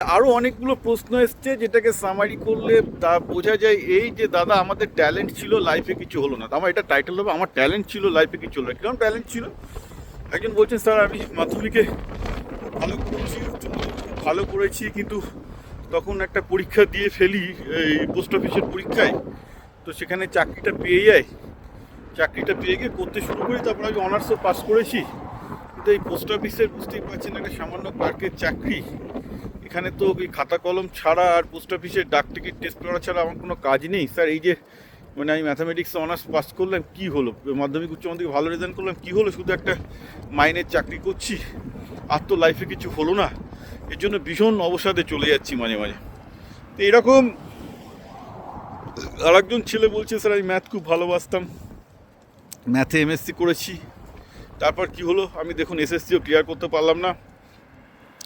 আরও অনেকগুলো প্রশ্ন এসছে যেটাকে সামারি করলে তা বোঝা যায় এই যে, দাদা, আমাদের ট্যালেন্ট ছিল লাইফে কিছু হলো না। আমার এটা টাইটেল হবে, আমার ট্যালেন্ট ছিল লাইফে কিছু হলো না। কীরকম ট্যালেন্ট ছিল? একজন বলছেন, স্যার, আমি মাধ্যমিকে ভালো করেছি ভালো করেছি, কিন্তু তখন একটা পরীক্ষা দিয়ে ফেলি, এই পোস্ট অফিসের পরীক্ষায়। তো সেখানে চাকরিটা পেয়ে যায় চাকরিটা পেয়ে গিয়ে করতে শুরু করি, তারপর আমি অনার্সও পাস করেছি। কিন্তু এই পোস্ট অফিসের বুঝতেই পারছেন, একটা সামান্য ক্লার্কের চাকরি এখানে তো ওই খাতা কলম ছাড়া আর পোস্ট অফিসের ডাক টিকিট, টেস্ট করা ছাড়া আমার কোনো কাজ নেই। স্যার, এই যে মানে আমি ম্যাথামেটিক্স অনার্স পাস করলাম, কি হলো? মাধ্যমিক, উচ্চ মাধ্যমিক ভালো রেজাল্ট করলাম, কি হলো? শুধু একটা মাইনের চাকরি করছি, আর তো লাইফে কিছু হলো না। এর জন্য ভীষণ অবসাদে চলে যাচ্ছি মাঝে মাঝে। তো এরকম আর একজন ছেলে বলছে, স্যার, আমি ম্যাথ খুব ভালোবাসতাম। ম্যাথে এমএসসি করেছি। তারপর কি হলো? আমি দেখুন এসএসসিও ক্লিয়ার করতে পারলাম না।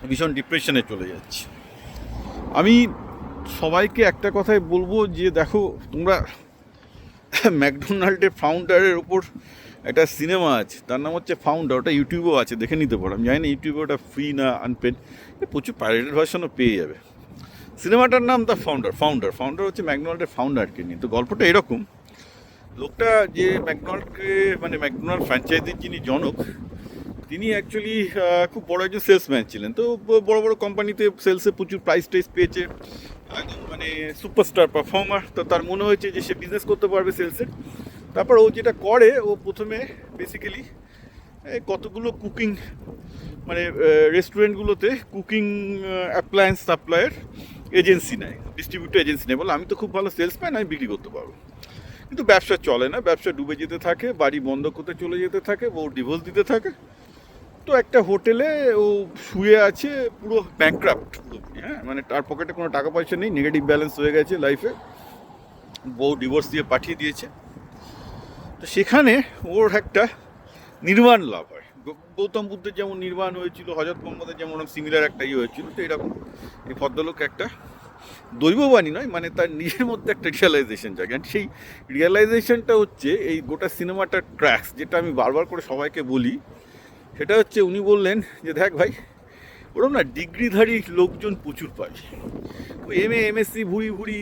ভীষণ ডিপ্রেশনে চলে যাচ্ছে। আমি সবাইকে একটা কথাই বলব যে, দেখো, তোমরা ম্যাকডোনাল্ডের ফাউন্ডারের ওপর একটা সিনেমা আছে, তার নাম হচ্ছে ফাউন্ডার ওটা ইউটিউবেও আছে, দেখে নিতে পারো। আমি জানি না ইউটিউবে ওটা ফ্রি না আনপেড প্রচুর পাইরেটেড ভার্সনও পেয়ে যাবে। সিনেমাটার নাম দ্য ফাউন্ডার ফাউন্ডার ফাউন্ডার হচ্ছে ম্যাকডোনাল্ডের ফাউন্ডারকে নিয়ে। তো গল্পটা এরকম, লোকটা যে ম্যাকডোনাল্ডকে মানে ম্যাকডোনাল্ড ফ্র্যাঞ্চাইজির যিনি জনক তিনি অ্যাকচুয়ালি খুব বড় একজন সেলসম্যান ছিলেন। তো বড় বড় কোম্পানিতে সেলসে প্রচুর প্রাইস টাইস পেয়েছে। একদম মানে সুপারস্টার পারফর্মার তো তার মনে হয়েছে যে সে বিজনেস করতে পারবে সেলসে তারপর ও যেটা করে, ও প্রথমে বেসিক্যালি কতগুলো কুকিং মানে রেস্টুরেন্টগুলোতে কুকিং অ্যাপ্লায়েন্স সাপ্লাইয়ের এজেন্সি নেয়। ডিস্ট্রিবিউটর এজেন্সি নেয়। বলে, আমি তো খুব ভালো সেলসম্যান আমি বিক্রি করতে পারব। কিন্তু ব্যবসা চলে না। ব্যবসা ডুবে যেতে থাকে, বাড়ি বন্ধ করতে চলে যেতে থাকে, বউ ডিভোর্স দিতে থাকে। তো একটা হোটেলে ও শুয়ে আছে পুরো ব্যাংক্রাফ্ট পুরোপুরি হ্যাঁ? মানে তার পকেটে কোনো টাকা পয়সা নেই নেগেটিভ ব্যালেন্স হয়ে গেছে লাইফে বউ ডিভোর্স দিয়ে পাঠিয়ে দিয়েছে। তো সেখানে ওর একটা নির্বাণ লাভ হয়। গৌতম বুদ্ধের যেমন নির্বাণ হয়েছিল, হজরত মোহাম্মদের যেমন সিমিলার একটা ইয়ে হয়েছিল, তো এরকম। এই ভদ্রলোক একটা দৈববাণী নয় মানে তার নিজের মধ্যে একটা রিয়েলাইজেশন জাগে। সেই রিয়েলাইজেশনটা হচ্ছে, এই গোটা সিনেমাটার ট্র্যাক্স যেটা আমি বারবার করে সবাইকে বলি সেটা হচ্ছে উনি বললেন যে, দেখ ভাই ওরকম না ডিগ্রিধারী লোকজন প্রচুর পায়। ওই এম এ এমএসসি ভুড়ি ভুড়ি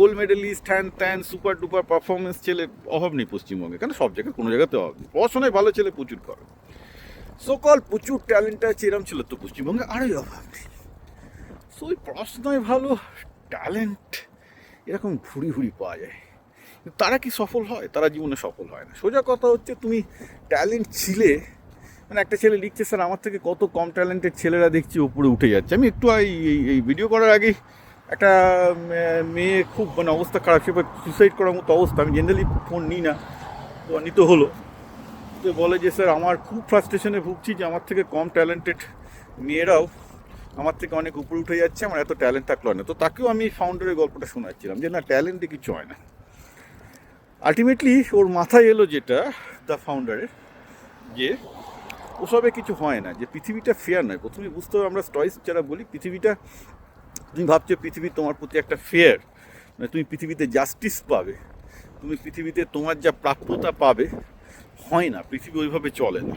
গোল্ড মেডেলিস্ট হ্যান ত্যান সুপার ডুপার পারফরমেন্স ছেলে অভাব নেই পশ্চিমবঙ্গে। কেন? সব জায়গায় কোনো জায়গাতে অভাব নেই। পড়াশোনায় ভালো ছেলে প্রচুর করে। সকল প্রচুর ট্যালেন্ট আছে, এরম ছিল তো পশ্চিমবঙ্গে আরোই অভাব নেই। সো ওই পড়াশোনায় ভালো ট্যালেন্ট এরকম ভুড়ি ভুড়ি পাওয়া যায়। তারা কি সফল হয়? তারা জীবনে সফল হয় না। সোজা কথা হচ্ছে, তুমি ট্যালেন্ট ছিলে মানে একটা ছেলে লিখছে, স্যার, আমার থেকে কত কম ট্যালেন্টেড ছেলেরা দেখছি উপরে উঠে যাচ্ছে। আমি একটু এই, এই- ভিডিও করার আগেই একটা মেয়ে খুব মানে অবস্থা খারাপ, সে সুসাইড করার মতো অবস্থা। আমি জেনারেলি ফোন নিই না, তো নিতে হলো। তো বলে যে, স্যার, আমার খুব ফ্রাস্ট্রেশনে ভুগছি যে, আমার থেকে কম ট্যালেন্টেড মেয়েরাও আমার থেকে অনেক উপরে উঠে যাচ্ছে, আমার এত ট্যালেন্ট থাকল না। তো তাকেও আমি ফাউন্ডারের গল্পটা শোনাচ্ছিলাম, যে, না ট্যালেন্টে কিছু হয় না। আলটিমেটলি ওর মাথায় এলো যেটা দ্য ফাউন্ডারের যে ওসবে কিছু হয় না, যে পৃথিবীটা ফেয়ার নয়। প্রথমে বুঝতে হবে আমরা স্টয়েস যারা বলি, পৃথিবীটা, তুমি ভাবছ পৃথিবী তোমার প্রতি একটা ফেয়ার মানে তুমি পৃথিবীতে জাস্টিস পাবে, তুমি পৃথিবীতে তোমার যা প্রাপ্যতা পাবে, হয় না, পৃথিবী ওইভাবে চলে না।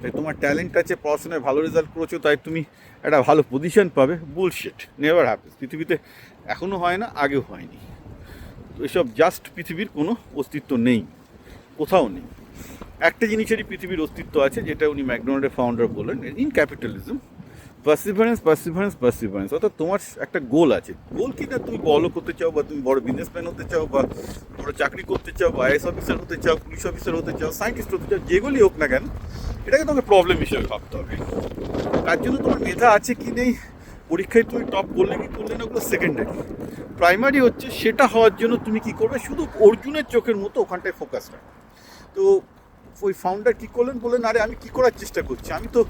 তাই তোমার ট্যালেন্ট আছে, পড়াশোনায় ভালো রেজাল্ট করেছ, তাই তুমি একটা ভালো পজিশন পাবে বুলশেট নেভার হ্যাপেন্স পৃথিবীতে এখনও হয় না, আগেও হয়নি। তো এসব জাস্ট পৃথিবীর কোনো অস্তিত্ব নেই, কোথাও নেই। একটা জিনিসেরই পৃথিবীর অস্তিত্ব আছে, যেটা উনি ম্যাকডোনাল্ডের ফাউন্ডার বললেন in capitalism perseverance perseverance perseverance অর্থাৎ তোমার একটা গোল আছে। গোল কি? না, তুমি বড় করতে চাও বা তুমি বড় বিজনেসম্যান হতে চাও বা বড় চাকরি করতে চাও বা আইএস অফিসার হতে চাও পুলিশ অফিসার হতে চাও সায়েন্টিস্ট হতে চাও, যেগুলি হোক না কেন, এটাকে তোমাকে প্রবলেম হিসেবে ভাবতে হবে। তার জন্য তোমার মেধা আছে কি নেই? পরীক্ষায় তুমি টপ করলে কি করলে না, ওগুলো সেকেন্ডারি প্রাইমারি হচ্ছে সেটা হওয়ার জন্য তুমি কি করবে? শুধু অর্জুনের চোখের মতো ওখানটায় ফোকাস রাখবে তো ওই ফাউন্ডার কী করলেন বললেন, আরে, আমি কী করার চেষ্টা করছি? আমি তো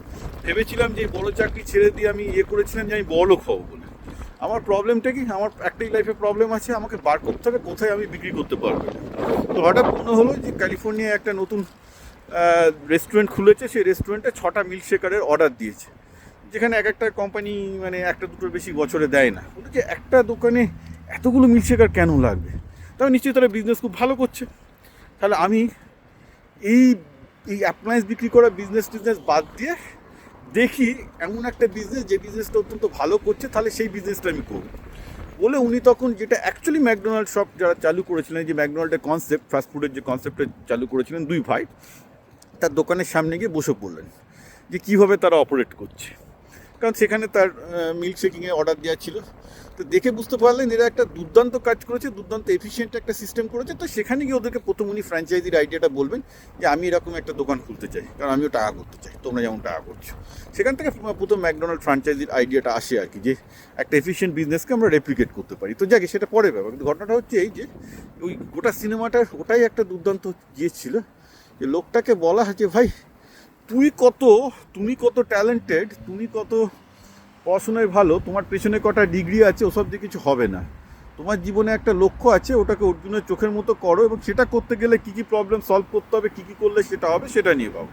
ভেবেছিলাম যে বড় চাকরি ছেড়ে দিয়ে আমি ইয়ে করেছিলাম যে আমি বড়লোক হব বলে। আমার প্রবলেমটা কি? আমার একটাই লাইফে প্রবলেম আছে, আমাকে বার করতে হবে, কোথায় আমি বিক্রি করতে পারব? তো হঠাৎ মনে হলো যে ক্যালিফোর্নিয়ায় একটা নতুন রেস্টুরেন্ট খুলেছে, সেই রেস্টুরেন্টে ছটা মিল্ক শেকারের অর্ডার দিয়েছে। যেখানে এক একটা কোম্পানি মানে একটা দুটোর বেশি বছরে দেয় না। বলে যে একটা দোকানে এতগুলো মিল্ক শেকার কেন লাগবে? তবে নিশ্চয়ই তারা বিজনেস খুব ভালো করছে। তাহলে আমি এই এই অ্যাপ্লায়েন্স বিক্রি করা বিজনেস টিজনেস বাদ দিয়ে দেখি এমন একটা বিজনেস যে বিজনেসটা অত্যন্ত ভালো করছে, তাহলে সেই বিজনেসটা আমি করব। বলে উনি তখন যেটা অ্যাকচুয়ালি ম্যাকডোনাল্ড শপ যারা চালু করেছিলেন, যে ম্যাকডোনাল্ডের কনসেপ্ট ফাস্টফুডের যে কনসেপ্টটা চালু করেছিলেন দুই ভাই, তার দোকানের সামনে গিয়ে বসে পড়লেন, যে কীভাবে তারা অপারেট করছে। কারণ সেখানে তার মিল্ক শেকিংয়ে অর্ডার দেওয়া ছিল। তো দেখে বুঝতে পারলেন এরা একটা দুর্দান্ত কাজ করেছে, দুর্দান্ত এফিসিয়েন্ট একটা সিস্টেম করেছে। তো সেখানে গিয়ে ওদেরকে প্রথম উনি ফ্র্যাঞ্চাইজির আইডিয়াটা বলবেন যে, আমি এরকম একটা দোকান খুলতে চাই, কারণ আমিও টাকা করতে চাই, তোমরা যেমন টাকা করছ। সেখান থেকে প্রথম ম্যাকডোনাল্ড ফ্র্যাঞ্চাইজির আইডিয়াটা আসে আর কি, যে একটা এফিসিয়েন্ট বিজনেসকে আমরা রেপ্লিকেট করতে পারি। তো যাকে, সেটা পরে ব্যাপার। কিন্তু ঘটনাটা হচ্ছে এই যে, ওই গোটা সিনেমাটার ওটাই একটা দুর্দান্ত ইয়ে ছিল, যে লোকটাকে বলা হচ্ছে ভাই তুই কত, তুমি কত ট্যালেন্টেড তুমি কত পড়াশোনায় ভালো, তোমার পেছনে কটা ডিগ্রি আছে, ওসব দিয়ে কিছু হবে না। তোমার জীবনে একটা লক্ষ্য আছে, ওটাকে অর্জুনের চোখের মতো করো এবং সেটা করতে গেলে কী কী প্রবলেম সলভ করতে হবে, কী কী করলে সেটা হবে, সেটা নিয়ে পাবো